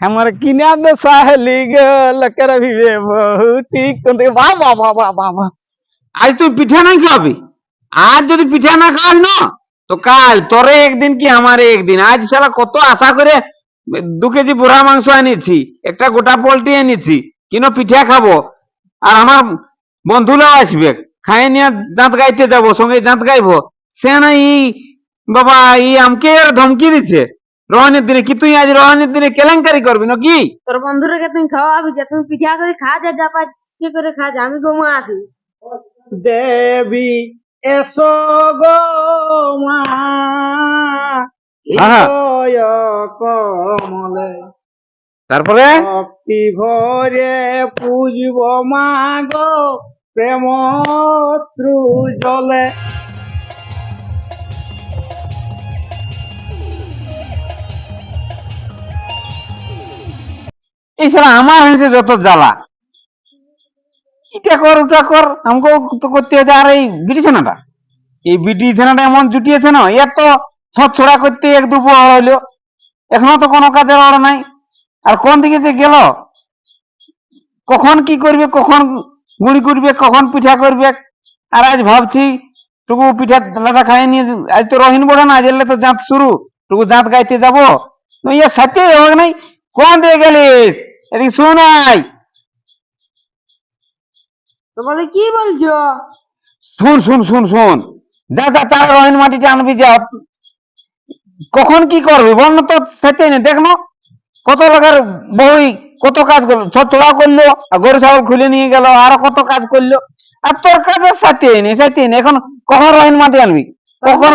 আমার কিনা তো সাহেলি গেল করবিবে বহুতি কোন থেকে বাহ বা বা বাহ বাহ আজ তুই পিঠা না খাবি আজ যদি পিঠা না খাস না তো কাল তোরে একদিন কি আমার একদিন আজ সারা কত আশা করে দু কেজি বুড়া মাংস এনেছি একটা গোটা পোলট্রি এনেছি কিনো পিঠা খাব আর আমার বন্ধুরাও আসবে খাই নিয়ে দাঁত গাইতে যাব সঙ্গে দাঁত গাইবো সে না ই বাবা ই আমাকে ধমকি দিচ্ছে রহনের দিনে কি তুই আজ রহনের দিনে কেলেঙ্কারি করবি না কি তোর বন্ধুরাকে তুমি খাওয়াবি যে তুমি পিঠা করে খা যা যা পাচ্ছে করে খা যা আমি গোমা আছি। দেবী এসো গো মা। কমলে তারপরে? ভক্তি ভরে পুজব মা গো প্রেম শ্রু জলে। এছাড়া আমার হয়েছে যত জ্বালা। এটা কর, ওটা কর আমাকে তো করতে হচ্ছে আর এই বিটি ছানাটা, এই বিটি ছানাটা এমন জুটিয়েছে না, এর তো ছড়া করতে এক দু বড় হইল। এখনও তো কোনো কাজের অর্ডার নাই। আর কোন দিকে যে গেল? কখন কি করবে, কখন গুঁড়ি করবে, কখন পিঠা করবে? আর আজ ভাবছি, টুকু পিঠা লাটা খাইয়ে নিয়ে আজ তো রহিন বড় না, আজ তো জাঁত শুরু। টুকু জাঁত গাইতে যাব। ইয়ে সাথে হোক নাই। কোন দিয়ে গেলিস? এদিকে শুনাই তোমাকে কি বলছো? শুন শুন শুন শুন। যা যা তার রহিন মাটিটা আনবি যা। কখন কি করবি? বল তো সেটাই নেই। দেখ না কত লোকের বই কত কাজ করল। ছড়া করল আর গরু ছাগল খুলে নিয়ে গেল আরও কত কাজ করল। আর তোর কাজের সাথে নেই সাথে নেই। এখন কখন রহিন মাটি আনবি? কখন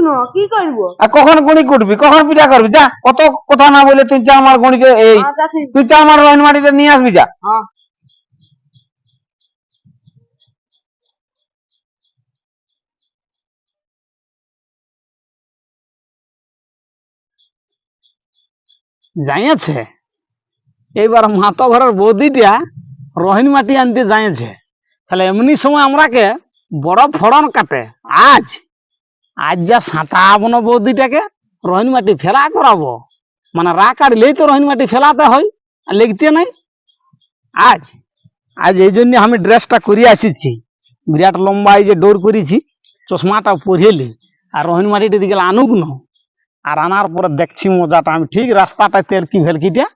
ন কি করব? আর কখন গুণি কুটবি কখন পিঠা করবি? যা কত কথা না বলে তুই যা আমার গুণিকে এই আচ্ছা, তুই যা আমার নিয়ে আসবি যা। হ্যাঁ। যাইছে এইবার মাতো ঘরের বৌদিটা রহিন মাটি আনতে যাইছে তাহলে এমনি সময় আমরাকে বড় ফড়ন কাটে। আজ আজ যা সাঁতাবো না বৌদিটাকে রহিন মাটি ফেলা করাবো। মানে রা কাটলেই তো রহিন মাটি ফেলাতে হয়, আর লিখতে নাই। আজ আজ এই জন্য আমি ড্রেসটা করে আসিছি বিরাট লম্বা এই যে ডোর করেছি, চশমাটা পরিয়েলি আর রহিন মাটিটা দিকে আনুক ন। আর আনার পরে দেখছি মজাটা আমি ঠিক রাস্তাটা তেলকি ভেলকিটা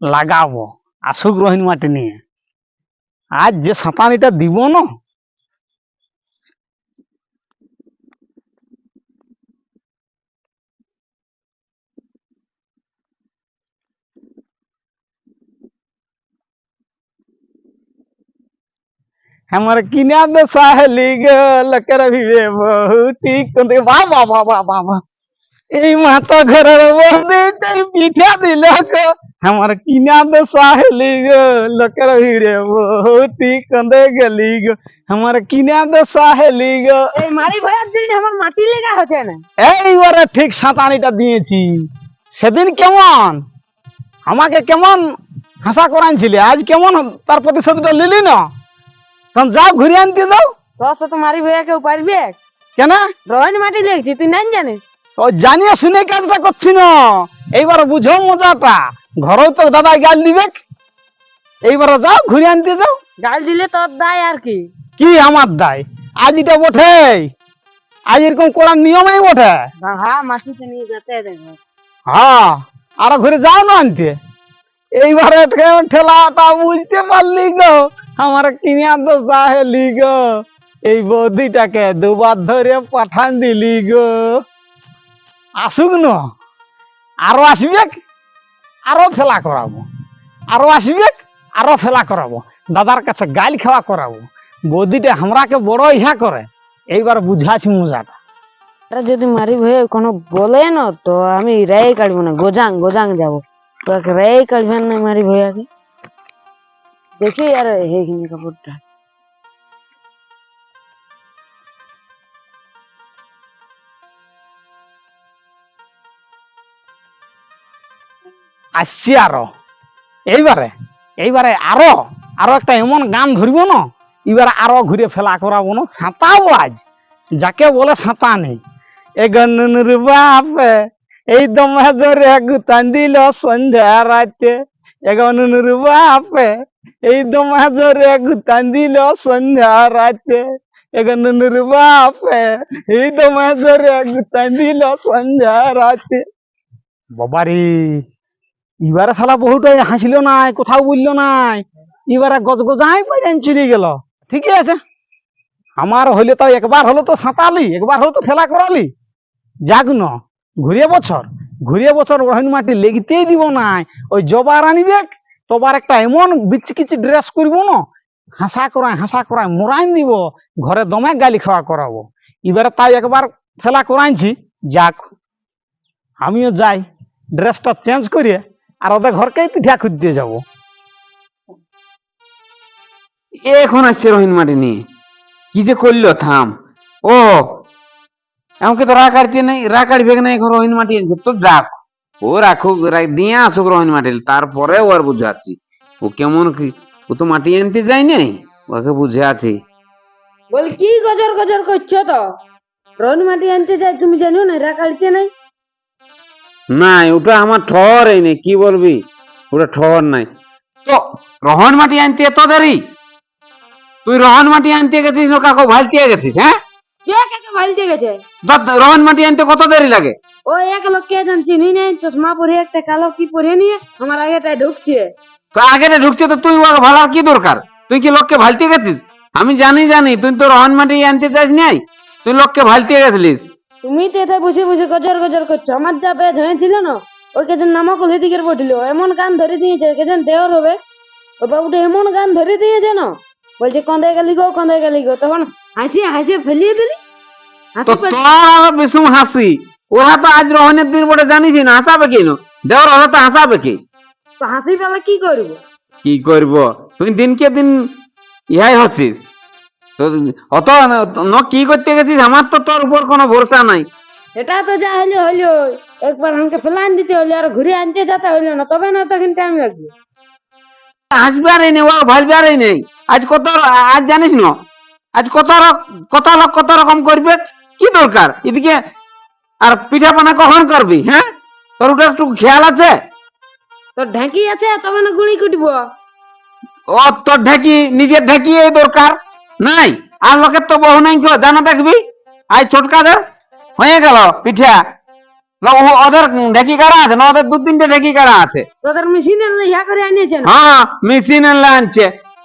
লাগাবো, আসুক রহিন মাটি নিয়ে। আজ যে সাঁতানিটা দিব না আমার কিনা সাহলি গেল করবিবে বহুতি কোন থেকে বা বাহ বাহ বাহ বাহ এই মাতা ঘরের বদেটাই পিঠা দিল আমার কিনা সাহলি গেল করবিরে বহুতি কন্দে গলি গো আমার কিনা সাহলি গ এই মারি ভাইয়ার আমার মাটি লেগা হচ্ছে না এই ঠিক সাতানিটা দিয়েছি সেদিন কেমন আমাকে কেমন হাসা করাইছিলে আজ কেমন তার প্রতিশোধটা নিলি না তখন যাও ঘুরে আনতে যাও তোর সাথে মারি ভয়া কেউ পারবে কেন রহিন মাটি দেখছি তুই নাই জানিস ও জানিয়ে শুনে কাজটা করছি না এইবার বুঝো মজাটা ঘরেও তো দাদা গাল দিবে এইবারে যাও ঘুরে আনতে যাও গাল দিলে তোর দায় আর কি কি আমার দায় আজ এটা বটে আজ এরকম করার নিয়মই বটে হ্যাঁ মাটিতে নিয়ে যেতে দেখো হ্যাঁ আর ঘুরে যাও না আনতে এইবারে ঠেলাটা বুঝতে পারলি গো আমার কিনিয়া তো চাহেলি গো এই বৌদিটাকে দুবার ধরে পাঠান দিলি গো। আসুক ন, আরও আসবে আরও ফেলা করাবো। আরও আসবে আরও ফেলা করাবো। দাদার কাছে গাল খাওয়া করাবো। বৌদিটা আমরাকে বড় ইহা করে। এইবার বুঝাছি মজাটা। যদি মারি ভয়ে কোনো বলে না, তো আমি রে কাটবো না। গোজাং গোজাং যাব। তো রে কাটবেন না মারি ভয়াকে দেখি আর হেখিনি কাপড়টা। আসছি আরও। এইবারে এইবারে আরও আরও একটা এমন গান ধরবো না এবারে আরও ঘুরে ফেলা করাবো না সাঁতাবো আজ। যাকে বলে সাঁতা নেই। এ গনুর বাপে, এই দমে ধরে গুতান দিল সন্ধ্যা রাতে। এগনুর বাপে এই ধরে গুতান দিল সন্ধ্যা রাতে। এই সন্ধ্যা রাতে। বাবারি বহুটাই হাসিল নাই, কোথাও নাই। চলে গেল। ঠিকই আছে। আমার হইলে তো একবার হলো তো সাঁতালি, একবার হলো তো খেলা করালি। যাক ন, ঘুরিয়ে বছর ঘুরিয়ে বছর রহিন মাটি লেগতেই দিব নাই। ওই জবার আনিবে তোবার একটা এমন বিচি কিচি ড্রেস করব না, হাসা করায় হাসা করায়, মোরাইন দিব, ঘরে দমে গালি খাওয়া করাবো। এবারে তাই একবার খেলা করাইছি যাক, আমিও যাই ড্রেসটা চেঞ্জ করিয়ে, আর ওদের ঘরকেই পিঠা খুঁজতে যাব। এখন আসছে রহিন মাটি নিয়ে কি যে করল, থাম। ও আমাকে তো রাগ আড়তে নেই, রাগ আড়বে না এখন রহিন মাটি আনছে, তো যাক। ও রাখুক দিয়ে আসুক রহিন মাটি তারপরে ও আর বুঝাচ্ছি। ও কেমন কি? ও তো মাটি আনতে যায় নাই? ওকে বুঝে আছি বল কি গজর গজর করছ তো? রন মাটি আনতে যাই তুমি জানো না কাটতে নাই? নাই ওটা আমার ঠর এই নেই কি বলবি? ওটা ঠর নাই। তো রহন মাটি আনতে এত দেরি? তুই রহন মাটি আনতে গেছিস না কাকু ভালতে গেছিস হ্যাঁ? কে কাকে ভালতে গেছে? রহন মাটি আনতে কত দেরি লাগে? ও এক লোক কে জান চিনি নেই চশমা পরে একটা কালো কি পরে নিয়ে আমার ঢুকছে। তো ঢুকছে তো তুই ওর ভাড়ার কি দরকার? তুই কি লোককে ভালতে গেছিস? আমি জানি জানি তুই তো রহন মাটি আনতে চাস নাই। তুই লোককে ভালতে গেছিলিস। তুমি তো এটা বসে বুঝে গজর গজর করছ। আমার যা পেজ হয়েছিল না ওই কেজন নামক দিকের পটিল এমন গান ধরে দিয়েছে কেজন দেওয়ার হবে। ও বাবুটা এমন গান ধরে দিয়েছে না বলছে কন্দে গেলি গো কন্দে গেলি গো। তখন হাসিয়ে হাসিয়ে ফেলিয়ে দিলি? হাসি তো তোর আবার বিষম হাসি। ওরা তো আজ রহনের দিন বলে জানিস না হাসাবে কেন? দেওয়ার ওরা তো হাসাবে কি? তো হাসি পেলে কি করব? কি করব? তুই দিনকে দিন ইহাই হচ্ছিস। তো অত ন- কি করতে গেছিস? আমার তো তোর উপর কোনো ভরসা নাই। এটা তো যা হইল হইল। একবার আমাকে ফেলান দিতে হইল আর ঘুরে আনতে যেতে হইল না তবে না তখন টাইম লাগবে। আর নেই ও ভাসবে আর নেই। আজ কত আজ জানিস না আজ কত কত লোক কত রকম করবে? কি দরকার? এদিকে আর পিঠা পানা কখন করবি হ্যাঁ? তোর ওটা একটু খেয়াল আছে? তোর ঢাকি আছে তবে না গুড়ি কুটবো। ও তোর ঢেকি নিজের ঢেকি এই দরকার? নাই? আর লোকের তো বহু নাই কেউ জানা দেখবি? আজ ছোটকাদের হয়ে গেল পিঠা। ওদের ঢেকি কারা আছে? না ওদের দু তিনটে ঢেকি কারা আছে? তোদের মেশিনে ইয়া করে আনিয়েছে হ্যাঁ মেশিন এনে আনছে।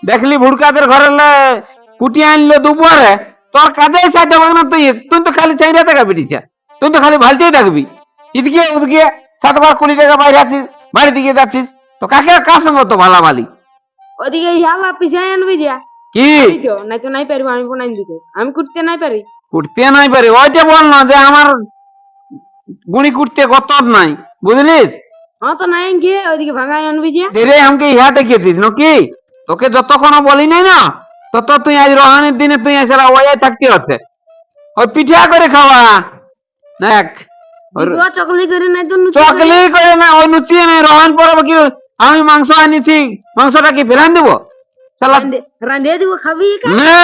দেখলি ভুড়কাদের ঘরে কুটি আনলো দুপুরে তোর কাজে সাহায্য হবে না তুই তুই তো খালি চাইরা টাকা বেরিয়েছে তুই তো খালি ভালতেই থাকবি। এদিকে ওদিকে সাতবার কুড়ি টাকা বাইরে আছিস বাড়ি দিকে যাচ্ছিস তো কাকে কার সঙ্গে তো ভালা ভালি ওদিকে ইয়ালা পিছায় আনবি যা। কি? নাই তো নাই পারব আমি বানাই দিতে আমি কুটতে নাই পারি। কুটতে নাই পারি ওইটা বল না যে আমার গুড়ি কুটতে কত নাই বুঝলিস? হ্যাঁ তো নাই গিয়ে ওইদিকে ভাঙাই আনবি যা। রে আমাকে ইহা দেখিয়েছিস নাকি? তোকে যতক্ষণ বলি নাই না তত তুই আজ রহানের দিনে তুই এসে ওয়াই থাকতে হচ্ছে। ওই পিঠা করে খাওয়া। দেখ চকলি করে তো। চকলি না ওই নুচিয়ে নাই রহান পরব কি আমি মাংস আনিছি মাংসটা কি ফেলান দেবো? রান্ধে- রান্ধে দিব খাবি না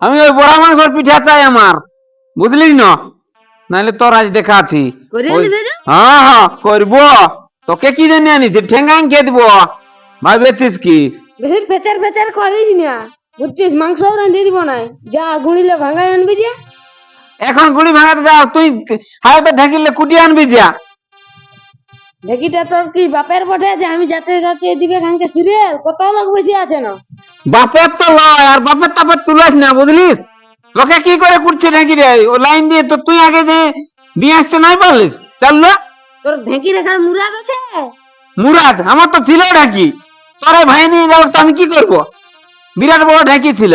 আমি ওই বড়া মাংসের পিঠা চাই আমার বুঝলিস না? নাহলে তোর আজ দেখা আছি। হ্যাঁ হ্যাঁ করব। তোকে কি জানি আনিছি? ঠেঙ্গাই খেয়ে দিব। ভাবেছিস কি? বেশি ফেচার ফেচার করিস না। বুঝছিস? মাংস রান্ধে দিব নাই। যা গুড়িলে ভাঙাই আনবি যা। এখন গুড়ি ভাঙাতে যাও তুই হাতে ঢেকিলে কুটিয়ে আনবি যা। ঢেকিটা তোর কি বাপের বটে যে আমি যাতে যাতে এদিকে খানকে সিরিয়াল? কত লোক বেশি আছে না। বাপের তো লয় আর বাপের তাপের তুলাস না বুঝলিস? লোকে কি করে কুটছে ঢেকি রে ও লাইন দিয়ে তো তুই আগে যে দিয়ে আসতে নাই পারলিস চলল তোর ঢেকি রেখার মুরাদ আছে? মুরাদ? আমার তো ছিল ঢাকি। তোরে ভাই নিয়ে যাও তো আমি কি করব? বিরাট বড় ঢাকি ছিল।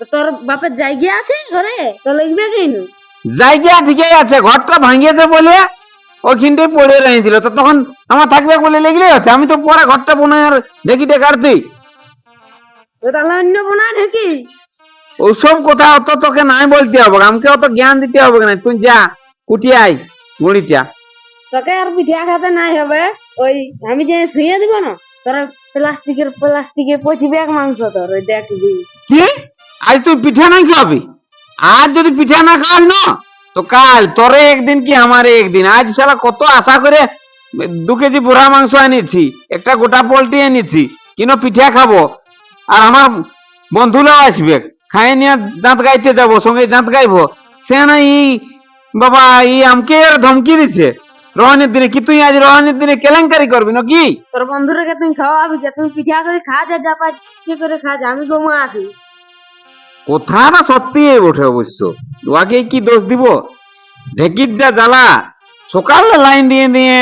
তো তোর বাপের জায়গা আছে ঘরে? তো লিখবে কেন জায়গা ঠিকই আছে ঘরটা ভাঙিয়েছে বলে ওখানটাই পড়ে রয়েছিল। তো তখন আমার থাকবে বলে লেগে আছে আমি তো পরে ঘরটা বনে আর ঢেকিটা কাটতি তাহলে অন্য বোনা ঢেকি? ওসব কথা অত তোকে নাই বলতে হবে আমাকে অত জ্ঞান দিতে হবে না। তুই যা কুটি আই গুড়িটা। তোকে আর পিঠা খাতে নাই হবে। ওই আমি যে শুয়ে দিব না তোরা প্লাস্টিকের প্লাস্টিকে পচিবে এক মাংস তোর দেখবি কি? আজ তুই পিঠা নাই খাবি? আজ যদি পিঠা না খাস না, তো কাল তোরে একদিন কি আমারে একদিন? আজ সারা কত আশা করে দু কেজি বুড়া মাংস এনেছি, একটা গোটা পোল্ট্রি এনেছি, কিনো পিঠা খাব? আর আমার বন্ধুরাও আসবে খাই নিয়ে দাঁত গাইতে যাব, সঙ্গে দাঁত গাইবো। সে না ই বাবা ই আমকে ধমকি দিচ্ছে। রহনের দিনে কি তুই আজ রহনের দিনে কেলেঙ্কারি করবি না কি তোর বন্ধুরাকে তুমি খাওয়াবি যে তুমি পিঠা করে খা যা যা পাচ্ছে করে খা যা আমি গোমা আছি। কথাটা সত্যি বটে অবশ্য। ওকে কি দোষ দিব? ঢেকির যা জ্বালা সকালে লাইন দিয়ে দিয়ে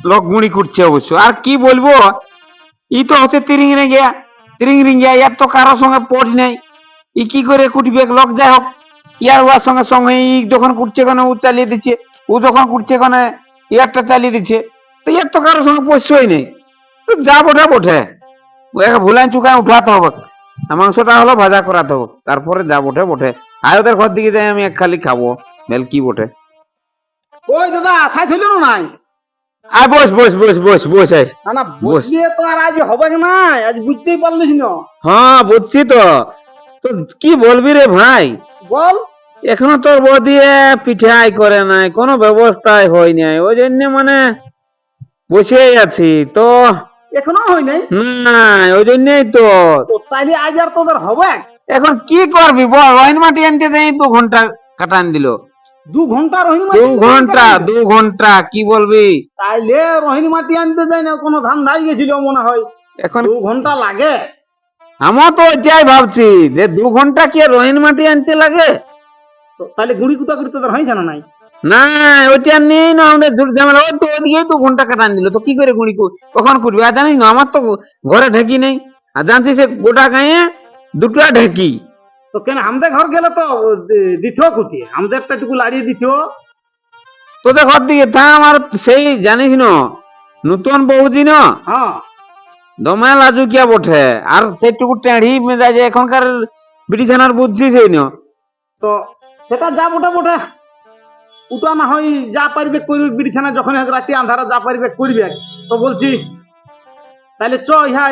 লোক গুঁড়ি করছে অবশ্য। আর কি বলব? ই তো হচ্ছে তিরিং রেঙ্গিয়া তিরিং রিঙ্গিয়া ইয়ার তো কারও সঙ্গে পড় নেই। ই কি করে কুটবে? লোক যাই হোক ইয়ার ওয়ার সঙ্গে সঙ্গে ই যখন কুটছে কেন ও চালিয়ে দিচ্ছে। ও যখন কুটছে কেন ইয়ারটা চালিয়ে দিচ্ছে। তো ইয়ার তো কারোর সঙ্গে পয়সই নেই। তো যা বটে বটে ওকে ভুলান চুকায় উঠাতে হবে। মাংসটা হলো ভাজা করাতে হবে। তারপরে যা বটে বটে। আর ওদের ঘর দিকে যাই আমি এক খালি খাব। বেল কি বটে? ওই দাদা থইল না নাই? আয় বস বস বস বস বস আয়। না না বস। বুঝলিয়ে তো আর আজ হবে না। আজ বুঝতেই পারলিস না। হ্যাঁ বুঝছি তো। তো কি বলবি রে ভাই? বল। এখনও তোর বদিয়ে পিঠাই করে নাই কোনো ব্যবস্থাই হয় নাই। ওই জন্য মানে বসেই আছি তো এখনও হয় নাই? না ওই জন্যই তো। তো তাইলে আজ আর তোদের হবে? এখন কি করবি বল রহিন মাটি আনতে যাই দু ঘণ্টা কাটান দিল। দু ঘণ্টা রহিন দু ঘণ্টা দু ঘণ্টা কি বলবি? তাইলে রহিন মাটি আনতে যাই না কোনো ধান ধাই গেছিল মনে হয়। এখন দু ঘণ্টা লাগে? আমার তো এটাই ভাবছি যে দু ঘণ্টা কি রহিন মাটি আনতে লাগে? তো তাহলে গুড়ি কুটা করে তোদের হয়েছে না নাই? না ওইটা নেই না আমাদের দূর ঝামেলা। ওই তো ওদিকেই দু ঘণ্টা কাটান দিল। তো কি করে গুড়ি কু- কখন করবি আর জানিস না আমার তো ঘরে ঢেকি নেই। আর জানছিস সে গোটা গায়ে দুটো ঢেকি। তো কেন আমাদের ঘর গেলে তো দিত কুটি। আমাদের একটা টুকু লাড়িয়ে দিত। তোদের ঘর দিকে তা আমার সেই জানিস না নতুন বৌদি না? হ্যাঁ। দমে লাজুকিয়া বটে। আর সেটুকু টেঁড়ি মেজাজে এখনকার ব্রিটিশানার বুদ্ধি সেই না। তো সেটা যা বটে বটে উটা না হয় যা পারবে করবে বিছানা যখন রাতে আন্ধারা যা পারবে করবে। তো বলছি তাহলে চ ইহা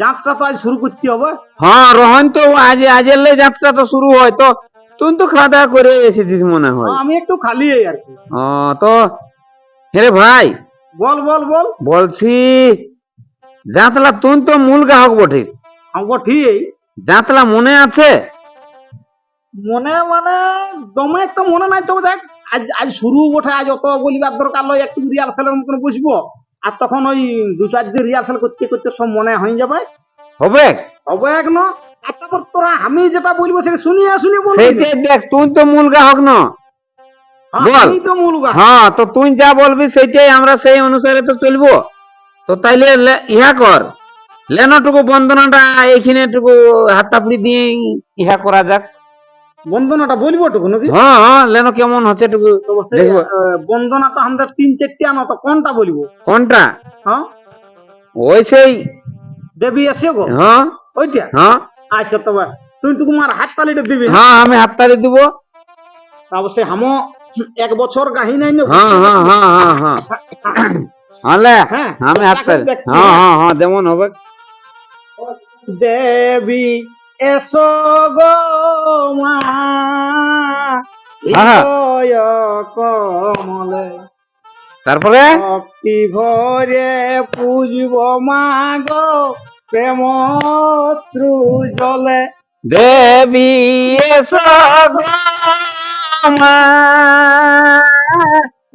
যাত্রা তো আজ শুরু করতে হবে। হ্যাঁ রোহন তো আজ আজের লে যাত্রা তো শুরু হয় তো তুই তো খাওয়া দাওয়া করে এসেছিস মনে হয়। আমি একটু খালি আর কি। ও তো হে ভাই। বল বল বল। বলছি জাতলা তুই তো মূল গ্রাহক বটিস। আমাকে ঠিক জাতলা মনে আছে? মনে মানে দমে একটা মনে নাই তো দেখ আজ আজ শুরু বটে আজ অত বলিবার দরকার লয় একটু রিহার্সালের মতন বসবো। আর তখন ওই দু চার দিন রিহার্সাল করতে করতে সব মনে হয়ে যাবে। হবে? হবে এক ন। আর তারপর তোরা আমি যেটা বলব সেটা শুনিয়ে শুনে বলবি দেখ তুই তো মূল গ্রাহক ন। হ্যাঁ, বল। তো মূল কথা। হ্যাঁ তো তুই যা বলবি সেইটাই আমরা সেই অনুসারে তো চলবো। তো তাইলে ইহা কর। লেনটুকু বন্দনাটা এইখানে টুকু হাতাপুড়ি দিয়ে ইহা করা যাক। বন্দনাটা বলব টুকু নাকি? হ্যাঁ হ্যাঁ লেনো কেমন হচ্ছে টুকু? দেখব। বন্দনা তো আমাদের তিন চারটে আনো তো কোনটা বলব? কোনটা? হ্যাঁ? ওই সেই। দেবী এসে গো? হ্যাঁ। ওইটা? হ্যাঁ। আচ্ছা তবে তুই টুকু হাত তালিটা দিবি হ্যাঁ আমি হাততালি দিব। তারপর সে হামো এক বছর গাহি নাই না হ্যাঁ হ্যাঁ হ্যাঁ হ্যাঁ হ্যাঁ। হলে হ্যাঁ আমি হাততালি। দেখছি। হ্যাঁ হ্যাঁ হ্যাঁ যেমন হবে। দেবী এসো গো। হ্যাঁ। কমলে তারপরে? ভক্তি ভরে পুজব মাগ প্রেম শ্রু জলে। দেবী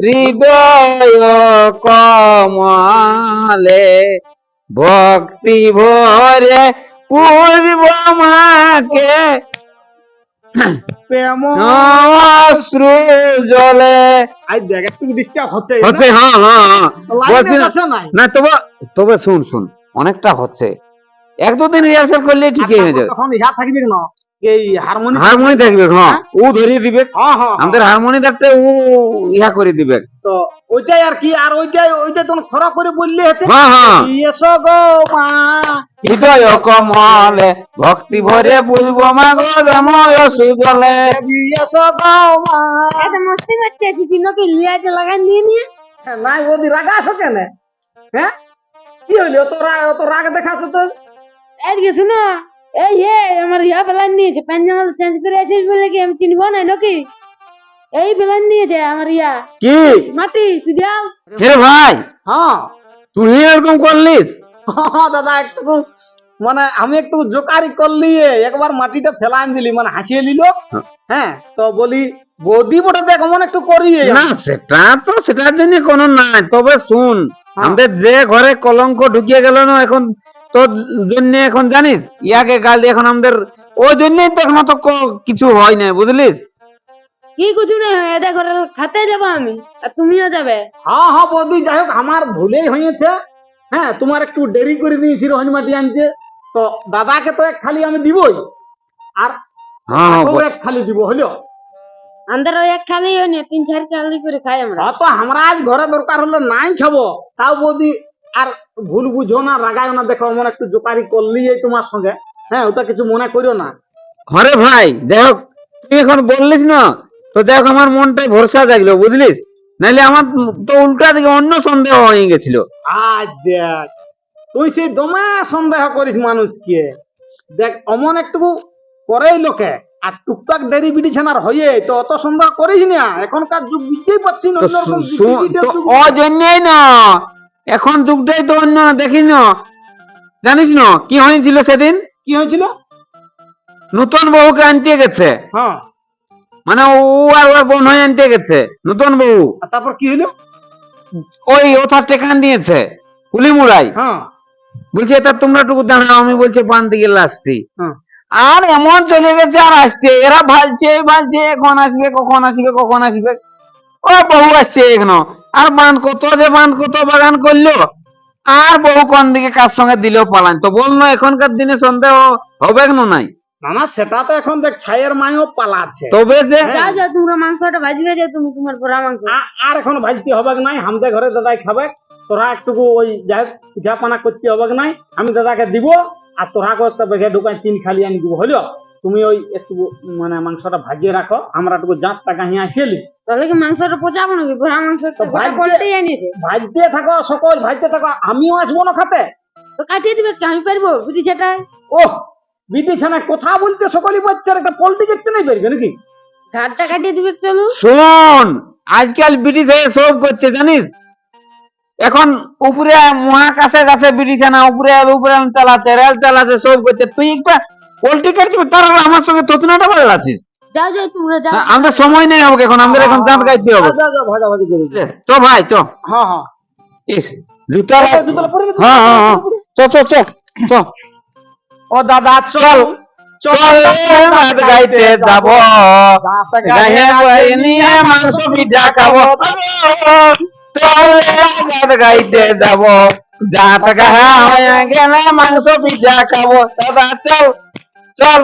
হৃদয় কমলে ভক্তি ভরে পুজব মাকে প্রেম অশ্রু জলে। আই দেখ একটু ডিস্টার্ব হচ্ছে হচ্ছে হ্যাঁ হ্যাঁ হ্যাঁ। না- না তবে তবে শুন শুন অনেকটা হচ্ছে। এক দুদিন রিহার্সাল করলে ঠিকই হয়ে যাবে। তখন ইহা থাকবে না এই হারমোনি হারমোনি দেখবে হ্যাঁ? ও ধরিয়ে দিবে। আমাদের হারমোনি দেখতে ও ইহা করে দিবে। তো ওইটাই আর কি আর ওইটাই তখন খরা করে বললে হচ্ছে। এসো গো মা। হৃদয় কমলে ভক্তি ভরে বুঝব মা গো রময় সুজলে। এসো গো মা। এত মস্তি কি লিয়াতে লাগান দিয়ে নিয়ে? হ্যাঁ, নাই ওদি রাগা আছো কেন? হ্যাঁ? কি হইল তো রাগ তো রাগ দেখাছো তো? এদিকে শুনো এই হে আমার ইয়া পেলান নিয়েছে প্যান্ট জামা চেঞ্জ করে আছিস বলে কি আমি চিনবো না নাকি? এই বেলান নিয়েছে আমার ইয়া। কি? মাটি হে ভাই হ্যাঁ। তুই এরকম করলিস? হ্যাঁ, দাদা একটু মানে আমি একটু জোকারি করলি একবার মাটিটা ফেলান দিলি মানে হাসিয়ে নিল। হ্যাঁ তো বলি বৌদি বটে দেখ মনে একটু করি। না সেটা তো সেটার জন্য কোনো নাই। তবে শুন হ্যাঁ। আমাদের যে ঘরে কলঙ্ক ঢুকিয়ে গেল না এখন তোর জন্য এখন জানিস ইয়াকে গাল দিয়ে এখন আমাদের ওই জন্যই তো এখনও তো কিছু হয় না বুঝলিস? কি কিছু ঘরে খাতে যাব আমি আর তুমিও যাবে। হ্যাঁ হ্যাঁ বৌদি যাই হোক আমার ভুলেই হয়েছে। হ্যাঁ তোমার একটু দেরি করে দিয়েছি রোহিণ মাটি আনতে। তো দাদাকে তো এক খালি আমি দিবই আর হ্যাঁ হ্যাঁ, এক খালি দিব হলো আমাদের এক খালি হয় না তিন চার খালি করে খাই আমরা। তো আমরা আজ ঘরে দরকার হলে নাই খাব। তাও বৌদি আর ভুল বুঝো না রাগায় না দেখো মনে একটু জোকারি করলি এই তোমার সঙ্গে। হ্যাঁ ওটা কিছু মনে করিও না। ঘরে ভাই দেখ তুই এখন বললিস না তো দেখ আমার মনটাই ভরসা জাগলো বুঝলিস? নাইলে আমার তো উল্টা দিকে অন্য সন্দেহ হয়ে গেছিল। আজ দেখ তুই সেই দমে সন্দেহ করিস মানুষকে। দেখ অমন একটু করেই লোকে আর টুকটাক দেরি বিড়িছানার হয়ে তো অত সন্দেহ করিস না এখনকার যুগ বুঝতেই পারছি না অন্যরকম। ও জন্যই না এখন যুগটাই তো অন্য দেখিস না। জানিস না কি হয়েছিল সেদিন? কি হয়েছিল? নতুন বউকে আনতে গেছে। হ্যাঁ। মানে ও আর ওর বোন হয়ে আনতে গেছে নতুন বউ। আর তারপর কি হলো? ওই ওথার টেকান দিয়েছে কুলিমুড়াই। হ্যাঁ। বলছে এটা তোমরা টুকু দাঁড়াও আমি বলছে পান দিকে আসছি। হ্যাঁ। আর এমন চলে গেছে আর আসছে এরা ভালছে ভালছে কখন আসবে কখন আসবে কখন আসবে। ও বহু আসছে এখনও? আর বাঁধ কত যে বাঁধ কত বাগান করল? আর বহু কোন দিকে কার সঙ্গে দিলেও পালান তো বলল এখনকার দিনে সন্দেহ হবে কেন নাই? না না সেটা তো এখন দেখ ছায়ের মায়ও পালাছে তবে যে হ্যাঁ। যাও যাও তোমরা মাংসটা ভাজবে যে তুমি তোমার পোড়া মাংস। আর এখন ভাজতে হবে নাই? আমাদের ঘরে দাদাই খাবে। তোরা একটুকু ওই যাই পিঠা পানা করতে হবে কি নাই? আমি দাদাকে দিব আর তোরা একটা বেঘে ঢুকায় তিন খালি আনি দিব হলো? তুমি ওই একটু মানে মাংসটা ভাজিয়ে রাখো আমরা একটু জাঁত টাকা হিয়া আসিলি। তাহলে কি মাংসটা পচাবো নাকি? পোড়া মাংস তো ভাজতে- থাকো সকল ভাজতে থাকো আমিও আসব না খাতে। তো কাটিয়ে দিবে কি? আমি পারব বুঝি সেটাই ওহ বিদেশানে কথা বলতে সকলই বাচ্চার একটা পোল্ট্রি দেখতে নাই পারবে নাকি? ঘাটটা কাটিয়ে দিবে চলো শোন আজকাল ব্রিটিশ হয়ে সব করছে জানিস? এখন উপরে মহাকাশে কাছে ব্রিটিশ না উপরে উপরে চালাচ্ছে রেল চালাচ্ছে সব করছে। তুই একটা পোল্ট্রি কাটছিস তার আমার সঙ্গে ততনাটা বলাচ্ছিস যাও যাও তোমরা যাও। আমাদের সময় নেই হবে এখন আমাদের এখন চাঁদ গাইতে হবে। ভাজাভাজি করে। চ ভাই চ। হ্যাঁ হ্যাঁ। ইস জুতা এই পরে হ্যাঁ হ্যাঁ হ্যাঁ। চ চ চ চ। ও দাদা চল। চল। মাঠ গাইতে যাব। গায়ে গায়ে নিয়ে মাংস পিঠা খাব। চল মাঠ গাইতে যাব। জাত গেলে মাংস পিঠা খাব। দাদা চল। চল